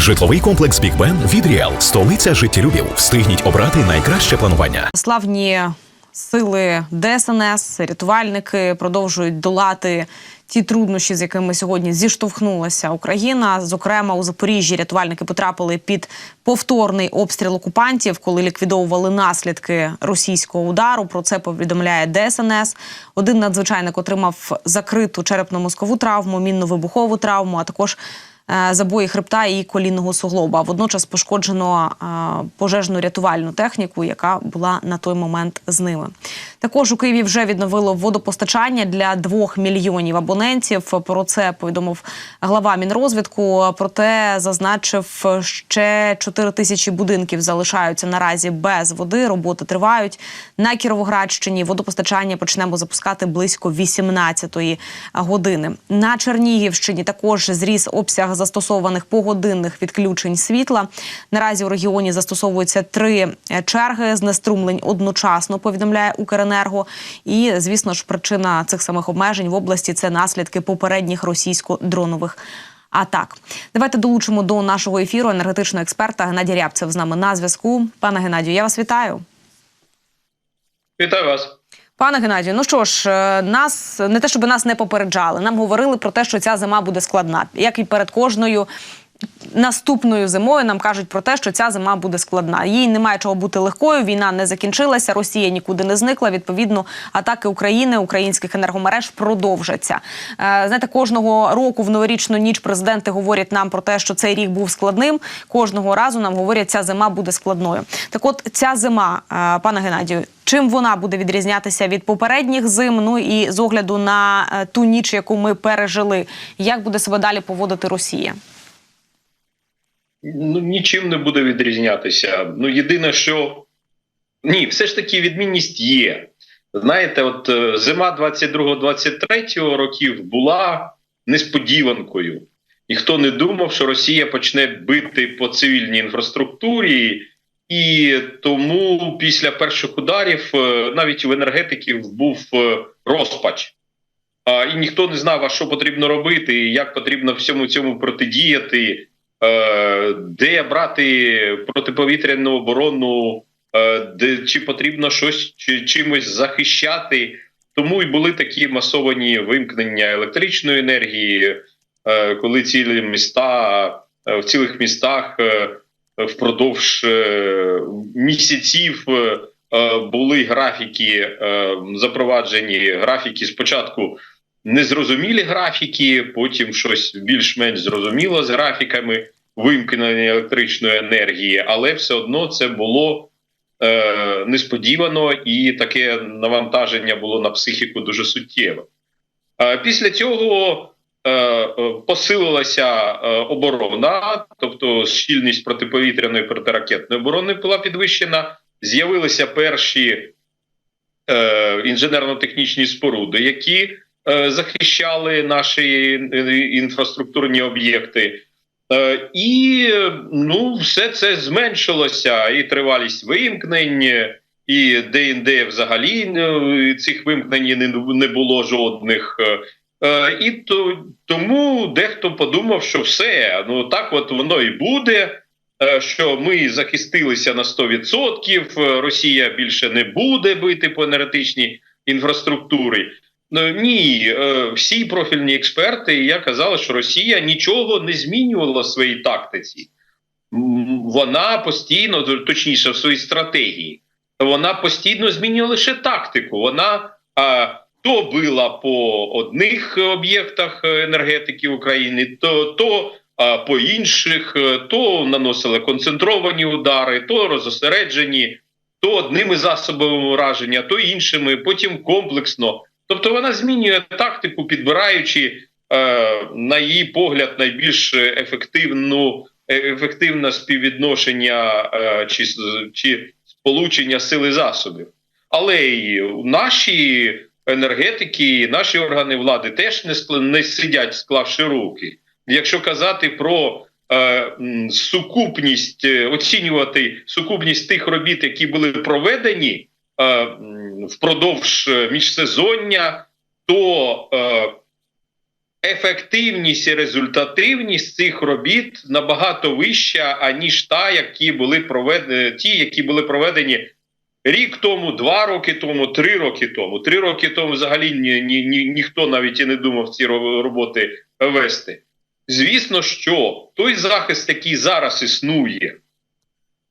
Житловий комплекс Бік Бен від Ріал. Столиця життєлюбів. Встигніть обрати найкраще планування. Славні сили ДСНС, рятувальники продовжують долати ті труднощі, з якими сьогодні зіштовхнулася Україна. Зокрема, у Запоріжжі рятувальники потрапили під повторний обстріл окупантів, коли ліквідовували наслідки російського удару. Про це повідомляє ДСНС. Один надзвичайник отримав закриту черепно-мозкову травму, мінно-вибухову травму, а також забої хребта і колінного суглоба. Водночас пошкоджено е, пожежну рятувальну техніку, яка була на той момент з ними. Також у Києві вже відновило водопостачання для двох мільйонів абонентів. Про це повідомив глава Мінрозвідку. Проте зазначив, ще 4 тисячі будинків залишаються наразі без води. Роботи тривають на Кіровоградщині. Водопостачання почнемо запускати близько 18-ї години. На Чернігівщині також зріс обсяг застосованих погодинних відключень світла. Наразі у регіоні застосовуються три е, черги знеструмлень одночасно. Повідомляє Укренерго. І звісно ж, причина цих самих обмежень в області це наслідки попередніх російсько-дронових. Атак, давайте долучимо до нашого ефіру енергетичного експерта Геннадія Рябцев з нами на зв'язку. Пане Геннадію, я вас вітаю. Вітаю вас. Пане Геннадію, ну що ж, е, нас не те, щоб нас не попереджали. Нам говорили про те, що ця зима буде складна, як і перед кожною. Наступною зимою нам кажуть про те, що ця зима буде складна. Їй немає чого бути легкою. Війна не закінчилася, Росія нікуди не зникла. Відповідно, атаки України, українських енергомереж продовжаться. Е, знаєте, кожного року в новорічну ніч президенти говорять нам про те, що цей рік був складним. Кожного разу нам говорять, ця зима буде складною. Так, от ця зима, е, пане Геннадію, чим вона буде відрізнятися від попередніх зим? Ну і з огляду на е, ту ніч, яку ми пережили, як буде себе далі поводити Росія? Ну нічим не буде відрізнятися. Ну єдине, що ні, все ж таки відмінність є. Знаєте, от е, зима 22-23 років була несподіванкою. Ніхто не думав, що Росія почне бити по цивільній інфраструктурі, і тому після перших ударів е, навіть у енергетиків був е, розпач. І ніхто не знав, а що потрібно робити, як потрібно всьому цьому протидіяти. Е, де брати протиповітряну оборону, е, де чи потрібно щось чи чимось захищати. Тому й були такі масовані вимкнення електричної енергії, е, коли цілі міста в цілих містах впродовж місяців були графіки запроваджені графіки спочатку незрозумілі графіки, потім щось більш-менш зрозуміло з графіками вимкнення електричної енергії, але все одно це було е, несподівано і таке навантаження було на психіку дуже суттєве. Е, після цього е, посилилася е, оборона, тобто щільність протиповітряної протиракетної оборони була підвищена. З'явилися перші е, інженерно-технічні споруди, які захищали наші е, інфраструктурні об'єкти. Е, і ну, все це зменшилося, і тривалість вимкнень, і де-інде взагалі цих вимкнень не було жодних. І то, тому дехто подумав, що все, ну так от воно і буде. Що ми захистилися на 100%, Росія більше не буде бити по енергетичній інфраструктурі. Ну, ні, е, всі профільні експерти я казали, що Росія нічого не змінювала в своїй тактиці. Вона постійно, точніше, в своїй стратегії, вона постійно змінює лише тактику. Вона а, то била по одних об'єктах енергетики України, то то а, по інших, то наносила концентровані удари, то розосереджені, то одними засобами ураження, то іншими, потім комплексно. Тобто вона змінює тактику, підбираючи е, на її погляд найбільш ефективну е, ефективне співвідношення е, чи чи сполучення сили засобів. Але і наші енергетики, наші органи влади теж не не сидять, склавши руки. Якщо казати про е, сукупність, е, оцінювати сукупність тих робіт, які були проведені. Е, впродовж е, міжсезоння, то е, ефективність і результативність цих робіт набагато вища, аніж та, які були проведені, ті, які були проведені рік тому, два роки тому, три роки тому. Три роки тому взагалі ні, ні, ні, ніхто навіть і не думав ці роботи вести. Звісно, що той захист, який зараз існує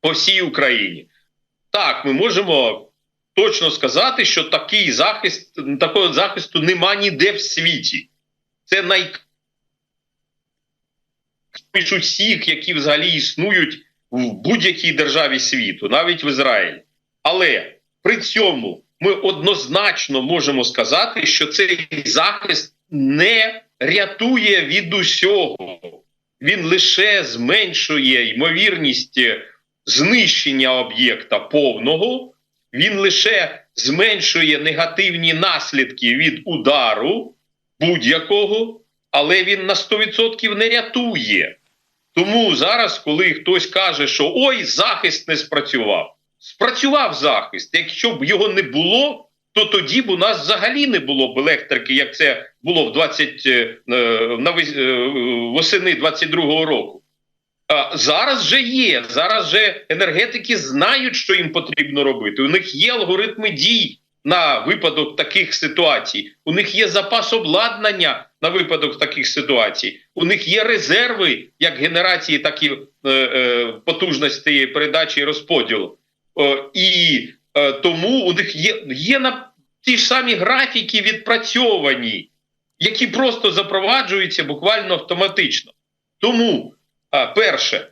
по всій Україні, так, ми можемо точно сказати, що такий захист, такого захисту нема ніде в світі. Це най між усіх, які взагалі існують в будь-якій державі світу, навіть в Ізраїлі. Але при цьому ми однозначно можемо сказати, що цей захист не рятує від усього. Він лише зменшує ймовірність знищення об'єкта повного, він лише зменшує негативні наслідки від удару будь-якого, але він на 100% не рятує. Тому зараз, коли хтось каже, що ой, захист не спрацював, спрацював захист. Якщо б його не було, то тоді б у нас взагалі не було б електрики, як це було в 20, е, навес- е, восени 22-го року. Зараз же є. Зараз же енергетики знають, що їм потрібно робити. У них є алгоритми дій на випадок таких ситуацій. У них є запас обладнання на випадок таких ситуацій. У них є резерви як генерації, так і е, е, потужності передачі і розподілу. Е, і е, тому у них є, є на ті ж самі графіки відпрацьовані, які просто запроваджуються буквально автоматично. Тому, перше,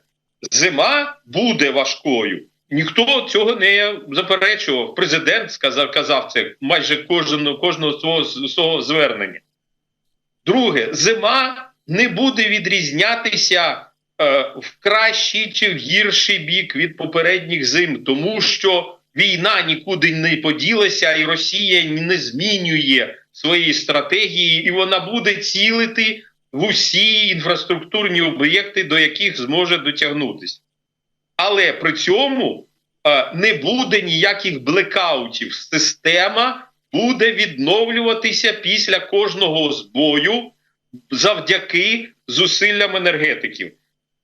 зима буде важкою. Ніхто цього не заперечував. Президент сказав, казав це майже кожного, кожного свого, свого звернення. Друге, зима не буде відрізнятися е, в кращий чи в гірший бік від попередніх зим, тому що війна нікуди не поділася, і Росія не змінює своєї стратегії, і вона буде цілити усі інфраструктурні об'єкти, до яких зможе дотягнутися. Але при цьому е, не буде ніяких блекаутів. Система буде відновлюватися після кожного збою завдяки зусиллям енергетиків.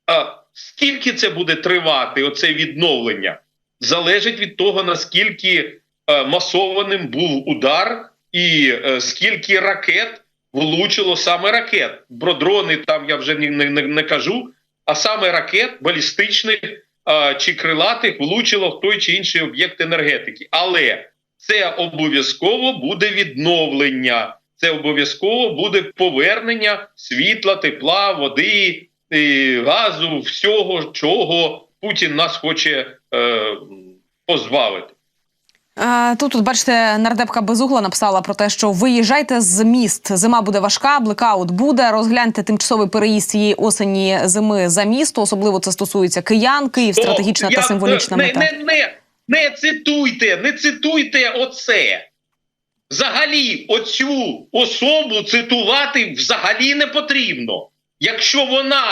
А скільки це буде тривати, оце відновлення, залежить від того, наскільки е, масованим був удар, і е, скільки ракет влучило саме ракет. Про дрони там я вже не, не, не, кажу, а саме ракет балістичних е, чи крилатих влучило в той чи інший об'єкт енергетики. Але це обов'язково буде відновлення. Це обов'язково буде повернення світла, тепла, води, і газу, всього, чого Путін нас хоче е, позбавити. Е, Тут, тут, бачите, нардепка Безугла написала про те, що виїжджайте з міст. Зима буде важка, блекаут буде. Розгляньте тимчасовий переїзд цієї осені зими за місто. Особливо це стосується киян. Київ стратегічна О, та я- символічна не, мета. Не, не, не цитуйте, не цитуйте оце. Взагалі, оцю особу цитувати взагалі не потрібно. Якщо вона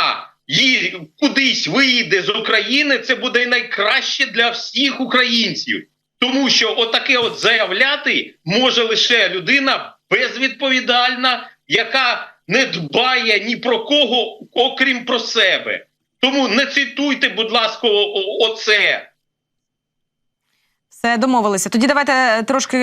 їй кудись виїде з України, це буде найкраще для всіх українців. Тому що отаке от заявляти може лише людина безвідповідальна, яка не дбає ні про кого, окрім про себе. Тому не цитуйте, будь ласка, оце. Все домовилися. Тоді давайте трошки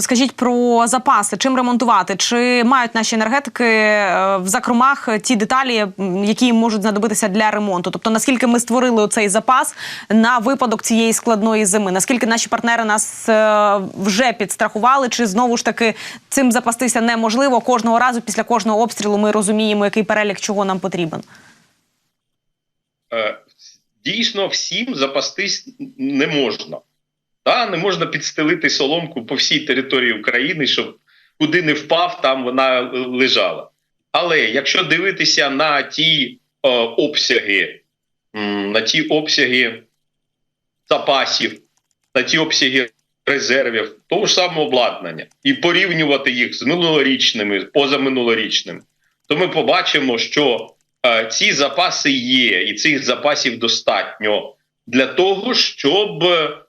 скажіть про запаси. Чим ремонтувати? Чи мають наші енергетики е, в закромах ті деталі, які можуть знадобитися для ремонту? Тобто наскільки ми створили цей запас на випадок цієї складної зими? Наскільки наші партнери нас е, вже підстрахували? Чи знову ж таки цим запастися неможливо? Кожного разу після кожного обстрілу ми розуміємо, який перелік чого нам потрібен? Е, дійсно всім запастись не можна. Та, не можна підстелити соломку по всій території України, щоб куди не впав, там вона е, лежала. Але якщо дивитися на ті е, обсяги, на ті обсяги запасів, на ті обсяги резервів, того ж самого обладнання, і порівнювати їх з минулорічними, позаминулорічними, то ми побачимо, що е, ці запаси є, і цих запасів достатньо для того, щоб м,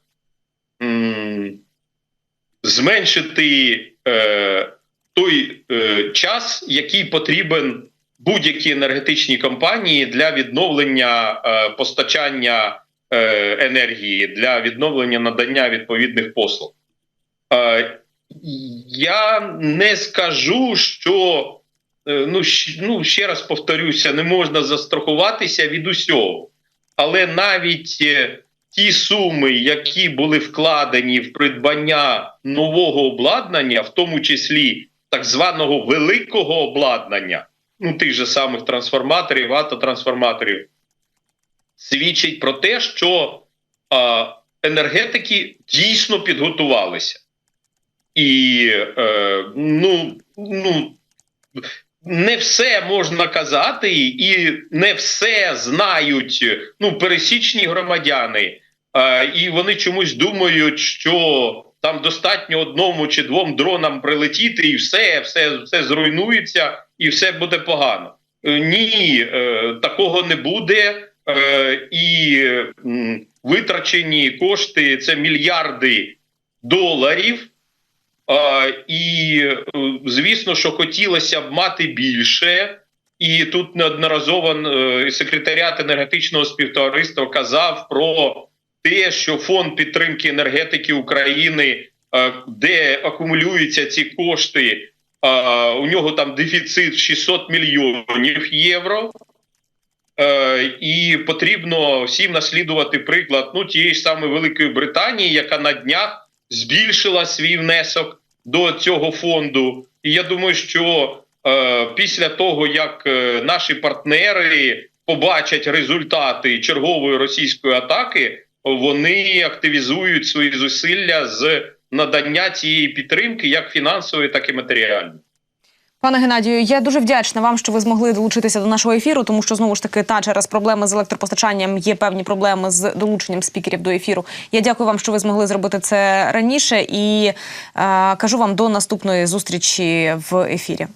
зменшити е, той е, час, який потрібен будь-якій енергетичній компанії для відновлення е, постачання е, енергії, для відновлення надання відповідних послуг. Е, я не скажу, що е, ну, ну, ще раз повторюся, не можна застрахуватися від усього. Але навіть е, ті суми, які були вкладені в придбання нового обладнання, в тому числі так званого великого обладнання, ну тих же самих трансформаторів, автотрансформаторів, свідчить про те, що а, енергетики дійсно підготувалися. І е, ну, ну, не все можна казати, і не все знають ну, пересічні громадяни. Е, і вони чомусь думають, що там достатньо одному чи двом дронам прилетіти, і все, все, все зруйнується, і все буде погано. Е, ні, е, такого не буде. І витрачені кошти це мільярди доларів. І звісно, що хотілося б мати більше, і тут неодноразово секретаріат енергетичного співтовариства казав про те, що фонд підтримки енергетики України, е, де акумулюються ці кошти, е, у нього там дефіцит 600 мільйонів євро. Е, і потрібно всім наслідувати приклад ну, тієї ж самої Великої Британії, яка на днях збільшила свій внесок до цього фонду. І я думаю, що е, після того, як наші партнери побачать результати чергової російської атаки, вони активізують свої зусилля з надання цієї підтримки, як фінансової, так і матеріальної. Пане Геннадію, я дуже вдячна вам, що ви змогли долучитися до нашого ефіру, тому що знову ж таки та через проблеми з електропостачанням є певні проблеми з долученням спікерів до ефіру. Я дякую вам, що ви змогли зробити це раніше, і е, кажу вам до наступної зустрічі в ефірі.